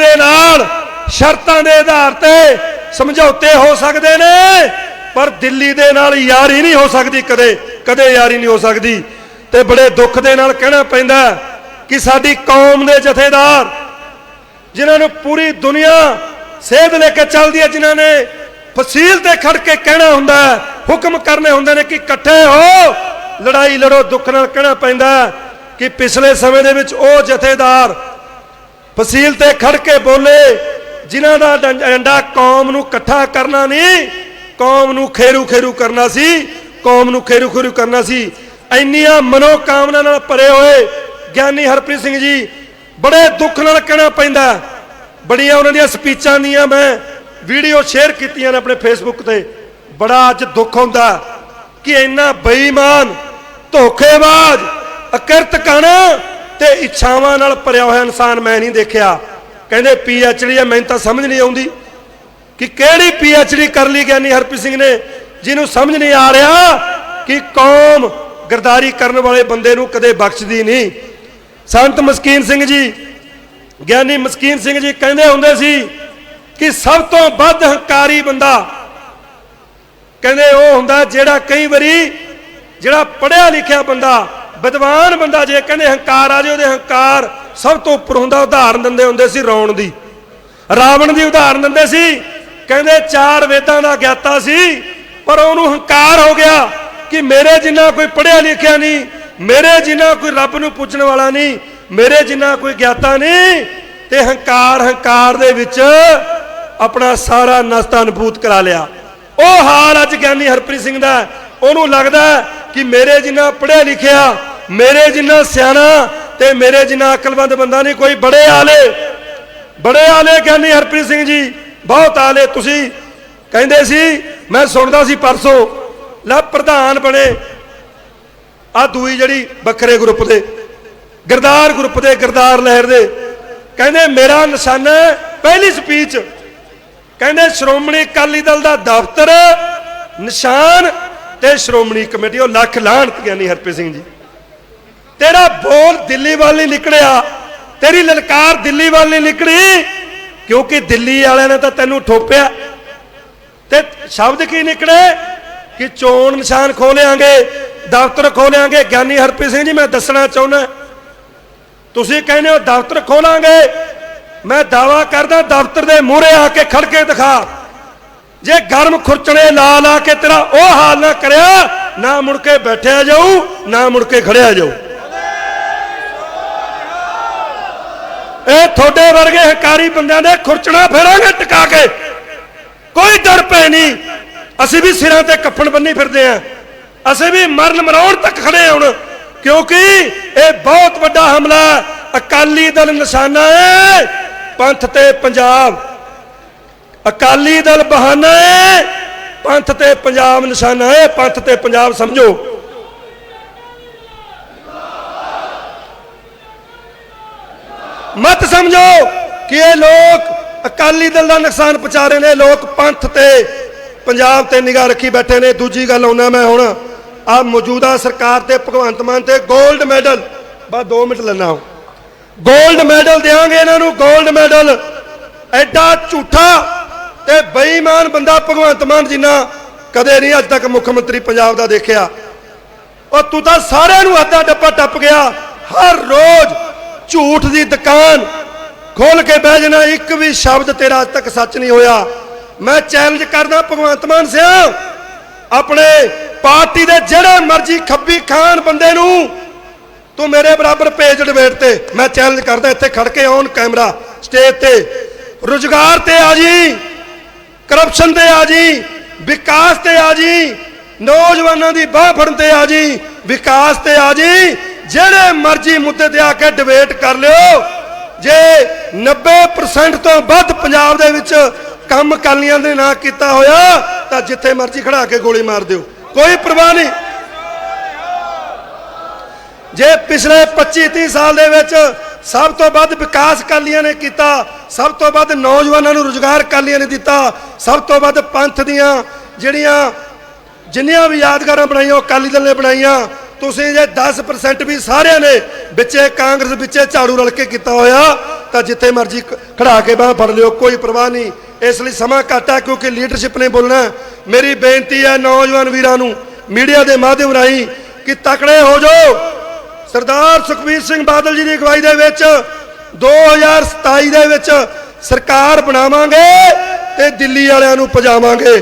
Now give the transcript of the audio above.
ਦੇ ਨਾਲ ਸ਼ਰਤਾਂ ਦੇ ਆਧਾਰ ਤੇ ਸਮਝੌਤੇ ਹੋ ਸਕਦੇ ਨੇ, ਪਰ ਦਿੱਲੀ ਦੇ ਨਾਲ ਯਾਰੀ ਨਹੀਂ ਹੋ ਸਕਦੀ ਕਦੇ ਕਦੇ ਯਾਰੀ ਨਹੀਂ ਹੋ ਸਕਦੀ। ਤੇ ਬੜੇ ਦੁੱਖ ਦੇ ਨਾਲ ਕਹਿਣਾ ਪੈਂਦਾ ਕਿ ਸਾਡੀ ਕੌਮ ਦੇ ਜਥੇਦਾਰ, ਜਿਨ੍ਹਾਂ ਨੂੰ ਪੂਰੀ ਦੁਨੀਆ ਸੇਧ ਲੈ ਕੇ ਚੱਲਦੀ ਹੈ, ਜਿਨ੍ਹਾਂ ਨੇ ਫਸੀਲ ਤੇ ਖੜ ਕੇ ਕਹਿਣਾ ਹੁੰਦਾ ਹੈ, ਹੁਕਮ ਕਰਨੇ ਹੁੰਦੇ ਨੇ ਕਿ ਇਕੱਠੇ ਹੋ, ਲੜਾਈ ਲੜੋ, ਦੁੱਖ ਨਾਲ ਕਹਿਣਾ ਪੈਂਦਾ ਕਿ ਪਿਛਲੇ ਸਮੇਂ ਦੇ ਵਿੱਚ ਉਹ ਜਥੇਦਾਰ ਫਸੀਲ ਤੇ ਖੜ ਕੇ ਬੋਲੇ, ਜਿਨ੍ਹਾਂ ਦਾ ਡੰ- ਕੌਮ ਨੂੰ ਇਕੱਠਾ ਕਰਨਾ ਨਹੀਂ ਕੌਮ ਨੂੰ ਖੇਰੂ ਖੇਰੂ ਕਰਨਾ ਸੀ, ਕੌਮ ਨੂੰ ਖੇਰੂ ਖੇਰੂ ਕਰਨਾ ਸੀ। ਇੰਨੀਆਂ ਮਨੋਕਾਮਨਾ ਨਾਲ ਭਰੇ ਹੋਏ ਗਿਆਨੀ ਹਰਪ੍ਰੀਤ ਸਿੰਘ ਜੀ, ਬੜੇ ਦੁੱਖ ਨਾਲ ਕਹਿਣਾ ਪੈਂਦਾ। ਬੜੀਆਂ ਉਹਨਾਂ ਦੀਆਂ ਸਪੀਚਾਂ ਦੀਆਂ ਮੈਂ ਵੀਡੀਓ ਸ਼ੇਅਰ ਕੀਤੀਆਂ ਨੇ ਆਪਣੇ ਫੇਸਬੁੱਕ ਤੇ। ਬੜਾ ਅੱਜ ਦੁੱਖ ਹੁੰਦਾ ਕਿ ਇੰਨਾ ਬੇਈਮਾਨ, ਧੋਖੇਬਾਜ਼, ਅਕਿਰਤ ਕਣ ਤੇ ਇੱਛਾਵਾਂ ਨਾਲ ਭਰਿਆ ਹੋਇਆ ਇਨਸਾਨ ਮੈਂ ਨਹੀਂ ਦੇਖਿਆ। ਕਹਿੰਦੇ ਪੀ ਐਚ ਡੀ ਆ, ਮੈਨੂੰ ਤਾਂ ਸਮਝ ਨਹੀਂ ਆਉਂਦੀ ਕਿ ਕਿਹੜੀ ਪੀ ਐਚ ਡੀ ਕਰ ਲਈ ਗਿਆਨੀ ਹਰਪ੍ਰੀਤ ਸਿੰਘ ਨੇ। ਜਿਹਨੂੰ ਸਮਝ ਨਹੀਂ ਆ ਰਿਹਾ ਕਿ ਕੌਮ ਗਰਦਾਰੀ ਕਰਨ ਵਾਲੇ ਬੰਦੇ ਨੂੰ ਕਦੇ ਬਖਸ਼ਦੀ ਨਹੀਂ। ਸੰਤ ਮਸਕੀਨ ਸਿੰਘ ਜੀ, ਗਿਆਨੀ ਮਸਕੀਨ ਸਿੰਘ ਜੀ ਕਹਿੰਦੇ ਹੁੰਦੇ ਸੀ ਕਿ ਸਭ ਤੋਂ ਵੱਧ ਹੰਕਾਰੀ ਬੰਦਾ, ਕਹਿੰਦੇ ਉਹ ਹੁੰਦਾ ਜਿਹੜਾ ਕਈ ਵਾਰੀ ਜਿਹੜਾ ਪੜਿਆ ਲਿਖਿਆ ਬੰਦਾ ਵਿਦਵਾਨ ਬੰਦਾ ਜੇ ਕਹਿੰਦੇ ਹੰਕਾਰ ਆ ਜੇ ਉਹਦੇ ਹੰਕਾਰ ਸਭ ਤੋਂ ਉੱਪਰ ਹੁੰਦਾ, ਉਦਾਹਰਨ ਦਿੰਦੇ ਹੁੰਦੇ ਸੀ ਰੌਣ ਦੀ। ਰਾਵਣ ਦੀ ਉਦਾਹਰਨ ਦਿੰਦੇ ਸੀ, ਕਹਿੰਦੇ ਚਾਰ ਵੇਦਾਂ ਦਾ ਗਿਆਤਾ ਸੀ, ਪਰ ਉਹਨੂੰ ਹੰਕਾਰ ਹੋ ਗਿਆ ਕਿ ਮੇਰੇ ਜਿੰਨਾ ਕੋਈ ਪੜਿਆ ਲਿਖਿਆ ਨਹੀਂ, ਮੇਰੇ ਜਿੰਨਾ ਕੋਈ ਰੱਬ ਨੂੰ ਪੁੱਛਣ ਵਾਲਾ ਨਹੀਂ, ਮੇਰੇ ਜਿੰਨਾ ਕੋਈ ਗਿਆਤਾ ਨਹੀਂ, ਤੇ ਹੰਕਾਰ ਹੰਕਾਰ ਦੇ ਵਿੱਚ ਆਪਣਾ ਸਾਰਾ ਨਸਤਾ ਅਨਭੂਤ ਕਰਾ ਲਿਆ। ਉਹ ਹਾਲ ਅੱਜ ਗਿਆਨੀ ਹਰਪ੍ਰੀਤ ਸਿੰਘ ਦਾ ਉਹਨੂੰ ਲੱਗਦਾ ਕਿ ਮੇਰੇ ਜਿੰਨਾ ਪੜਿਆ ਲਿਖਿਆ, ਮੇਰੇ ਜਿੰਨਾ ਸਿਆਣਾ ਤੇ ਮੇਰੇ ਜਿੰਨਾ ਅਕਲਮੰਦ ਬੰਦਾ ਨਹੀਂ, ਕੋਈ ਬੜੇ ਆਲੇ ਬੜੇ ਆਲੇ ਗਿਆਨੀ ਹਰਪ੍ਰੀਤ ਸਿੰਘ ਜੀ, ਬਹੁਤ ਆਲੇ। ਤੁਸੀਂ ਕਹਿੰਦੇ ਸੀ, ਮੈਂ ਸੁਣਦਾ ਸੀ ਪਰਸੋਂ, ਲੈ ਪ੍ਰਧਾਨ ਬਣੇ। ਆ ਦੂਈ ਜਿਹੜੀ ਵੱਖਰੇ ਗਰੁੱਪ ਦੇ, ਗਰਦਾਰ ਗਰੁੱਪ ਦੇ, ਗਰਦਾਰ ਲਹਿਰ ਦੇ। ਕਹਿੰਦੇ, ਮੇਰਾ ਨਿਸ਼ਾਨਾ ਪਹਿਲੀ ਸਪੀਚ। ਕਹਿੰਦੇ, ਸ਼੍ਰੋਮਣੀ ਅਕਾਲੀ ਦਲ ਦਾ ਦਫ਼ਤਰ, ਨਿਸ਼ਾਨ ਤੇ ਸ਼੍ਰੋਮਣੀ ਕਮੇਟੀ, ਉਹ ਲੱਖ ਲਾਹਣਤ ਗਿਆਨੀ ਹਰਪ੍ਰੀਤ ਸਿੰਘ ਜੀ। ਤੇਰਾ ਬੋਲ ਦਿੱਲੀ ਵੱਲ ਨਹੀਂ ਨਿਕਲਿਆ, ਤੇਰੀ ਲਲਕਾਰ ਦਿੱਲੀ ਵੱਲ ਨਹੀਂ ਨਿਕਲੀ, ਕਿਉਂਕਿ ਦਿੱਲੀ ਵਾਲਿਆਂ ਨੇ ਤਾਂ ਤੈਨੂੰ ਠੋਪਿਆ। ਤੇ ਸ਼ਬਦ ਕੀ ਨਿਕਲੇ? ਕਿ ਚੋਣ ਨਿਸ਼ਾਨ ਖੋਲਿਆਂਗੇ, ਦਫ਼ਤਰ ਖੋਲਿਆਂਗੇ। ਗਿਆਨੀ ਹਰਪ੍ਰੀਤ ਸਿੰਘ ਜੀ, ਮੈਂ ਦੱਸਣਾ ਚਾਹੁੰਦਾ, ਤੁਸੀਂ ਕਹਿੰਦੇ ਹੋ ਦਫ਼ਤਰ ਖੋਲਾਂਗੇ, ਮੈਂ ਦਾਵਾ ਕਰਦਾ ਦਫ਼ਤਰ ਦੇ ਮੂਹਰੇ ਆ ਕੇ ਖੜ ਕੇ ਦਿਖਾ। ਜੇ ਗਰਮ ਖੁਰਚਣੇ ਲਾ ਲਾ ਕੇ ਤੇਰਾ ਉਹ ਹਾਲ ਨਾ ਕਰਿਆ, ਨਾ ਮੁੜ ਕੇ ਬੈਠਿਆ ਜਾਊ, ਨਾ ਮੁੜ ਕੇ ਖੜਿਆ ਜਾਊ। ਇਹ ਤੁਹਾਡੇ ਵਰਗੇ ਹਕਾਰੀ ਬੰਦਿਆਂ ਦੇ ਖੁਰਚਣਾ ਫੇਰਾਂਗੇ ਟਿਕਾ ਕੇ। ਕੋਈ ਡਰ ਪੈ ਨਹੀਂ। ਅਸੀਂ ਵੀ ਸਿਰਾਂ ਤੇ ਕੱਫਣ ਬੰਨੀ ਫਿਰਦੇ ਆਂ। ਅਸੀਂ ਵੀ ਮਰਨ ਮਰਾਉਣ ਤੱਕ ਖੜੇ ਹੁਣ। ਕਿਉਂਕਿ ਇਹ ਬਹੁਤ ਵੱਡਾ ਹਮਲਾ ਅਕਾਲੀ ਦਲ ਨਿਸ਼ਾਨਾ ਹੈ। ਪੰਥ ਤੇ ਪੰਜਾਬ। ਅਕਾਲੀ ਦਲ ਬਹਾਨਾ ਹੈ। ਪੰਥ ਤੇ ਪੰਜਾਬ ਨਿਸ਼ਾਨਾ ਹੈ। ਪੰਥ ਤੇ ਪੰਜਾਬ ਸਮਝੋ। ਮਤ ਸਮਝੋ ਕਿ ਇਹ ਲੋਕ ਅਕਾਲੀ ਦਲ ਦਾ ਨੁਕਸਾਨ ਪਹੁੰਚਾ ਰਹੇ ਨੇ। ਲੋਕ ਪੰਥ ਤੇ ਪੰਜਾਬ ਤੇ ਨਿਗਾਹ ਰੱਖੀ ਬੈਠੇ ਨੇ। ਦੂਜੀ ਗੱਲ ਆਉਣਾ ਮੈਂ ਹੁਣ। ਆ ਮੌਜੂਦਾ ਸਰਕਾਰ ਤੇ ਭਗਵੰਤ ਮਾਨ ਤੇ 골ਡ ਮੈਡਲ। ਬਸ 2 ਮਿੰਟ ਲੈਣਾ 골ਡ ਮੈਡਲ ਦੇਾਂਗੇ ਇਹਨਾਂ ਨੂੰ। 골ਡ ਮੈਡਲ। ਐਡਾ ਝੂਠਾ ਤੇ ਬੇਈਮਾਨ ਬੰਦਾ ਭਗਵੰਤ ਮਾਨ ਜਿੰਨਾ ਕਦੇ ਨਹੀਂ ਅੱਜ ਤੱਕ ਮੁੱਖ ਮੰਤਰੀ ਪੰਜਾਬ ਦਾ ਦੇਖਿਆ। ਉਹ ਤੂੰ ਤਾਂ ਸਾਰਿਆਂ ਨੂੰ ਅੱਧਾ ਡੱਬਾ ਟੱਪ ਗਿਆ। ਹਰ ਰੋਜ਼ ਝੂਠ ਦੀ ਦੁਕਾਨ ਖੋਲ ਕੇ ਬਹਿ ਜਾਣਾ, ਇੱਕ ਵੀ ਸ਼ਬਦ ਤੇਰਾ ਅੱਜ ਤੱਕ ਸੱਚ ਨਹੀਂ ਹੋਇਆ। ਮੈਂ ਚੈਲੰਜ ਕਰਦਾ ਭਗਵੰਤ ਮਾਨ ਸਿਆ, ਆਪਣੇ ਪਾਰਟੀ ਦੇ ਜਿਹੜੇ ਮਰਜ਼ੀ ਖੱਬੀ ਖਾਨ ਬੰਦੇ ਨੂੰ ਤੂੰ ਮੇਰੇ ਬਰਾਬਰ ਭੇਜ ਡਿਬੇਟ ਤੇ। ਮੈਂ ਚੈਲੰਜ ਕਰਦਾ, ਇੱਥੇ ਖੜ ਕੇ ਆਉਣ ਕੈਮਰਾ ਸਟੇਜ ਤੇ। ਰੁਜ਼ਗਾਰ ਤੇ ਆ ਜੀ। ਕਰਪਸ਼ਨ ਤੇ ਆ ਜੀ, ਵਿਕਾਸ ਤੇ ਆ ਜੀ, ਨੌਜਵਾਨਾਂ ਦੀ ਬਾਹ ਫੜਨ ਤੇ ਆ ਜੀ, ਵਿਕਾਸ ਤੇ ਆ ਜੀ, ਜਿਹੜੇ ਮਰਜ਼ੀ ਮੁੱਦੇ ਤੇ ਆ ਕੇ ਡਿਬੇਟ ਕਰ ਲਿਓ। ਜੇ 90% ਤੋਂ ਵੱਧ ਪੰਜਾਬ ਦੇ ਵਿੱਚ ਕੰਮ ਕਾਲੀਆਂ ਦੇ ਨਾਂ ਕੀਤਾ ਹੋਇਆ, ਤਾਂ ਜਿੱਥੇ ਮਰਜ਼ੀ ਖੜਾ ਕੇ ਗੋਲੀ ਮਾਰ ਦਿਓ। ਕੋਈ ਪਰਵਾਹ ਨਹੀਂ। ਜੇ ਪਿਛਲੇ 25 30 ਸਾਲ ਦੇ ਵਿੱਚ ਸਭ ਤੋਂ ਵੱਧ ਵਿਕਾਸ ਕਾਲੀਆਂ ਨੇ ਕੀਤਾ ਸਭ ਤੋਂ ਵੱਧ ਨੌਜਵਾਨਾਂ ਨੂੰ ਰੁਜ਼ਗਾਰ ਕਾਲੀਆਂ ਨੇ ਦਿੱਤਾ। ਸਭ ਤੋਂ ਵੱਧ ਪੰਥ ਦੀਆਂ ਜਿਹੜੀਆਂ ਜਿੰਨੀਆਂ ਵੀ ਯਾਦਗਾਰਾਂ ਬਣਾਈਆਂ, ਉਹ ਅਕਾਲੀ ਦਲ ਨੇ ਬਣਾਈਆਂ। ਤੁਸੀਂ ਜੇ 10% ਵੀ ਸਾਰਿਆਂ ਨੇ ਵਿੱਚੇ ਕਾਂਗਰਸ, ਵਿੱਚੇ ਝਾੜੂ ਰਲ ਕੇ ਕੀਤਾ ਹੋਇਆ, ਤਾਂ ਜਿੱਥੇ ਮਰਜ਼ੀ ਖੜਾ ਕੇ ਬਾਹ ਫੜ ਲਿਓ, ਕੋਈ ਪਰਵਾਹ ਨਹੀਂ। ਇਸ ਲਈ ਸਮਾਂ ਘੱਟ ਹੈ ਕਿਉਂਕਿ ਲੀਡਰਸ਼ਿਪ ਨੇ ਬੋਲਣਾ ਮੇਰੀ ਬੇਨਤੀ ਹੈ ਨੌਜਵਾਨ ਵੀਰਾਂ ਨੂੰ, ਮੀਡੀਆ ਦੇ ਮਾਧਿਅਮ ਰਾਹੀਂ, ਕਿ ਤਕੜੇ ਹੋ ਜਾਓ। ਸਰਦਾਰ ਸੁਖਬੀਰ ਸਿੰਘ ਬਾਦਲ ਜੀ ਦੀ ਅਗਵਾਈ ਦੇ ਵਿੱਚ 2027 ਦੇ ਵਿੱਚ ਸਰਕਾਰ ਬਣਾਵਾਂਗੇ ਤੇ ਦਿੱਲੀ ਵਾਲਿਆਂ ਨੂੰ ਪਜਾਵਾਂਗੇ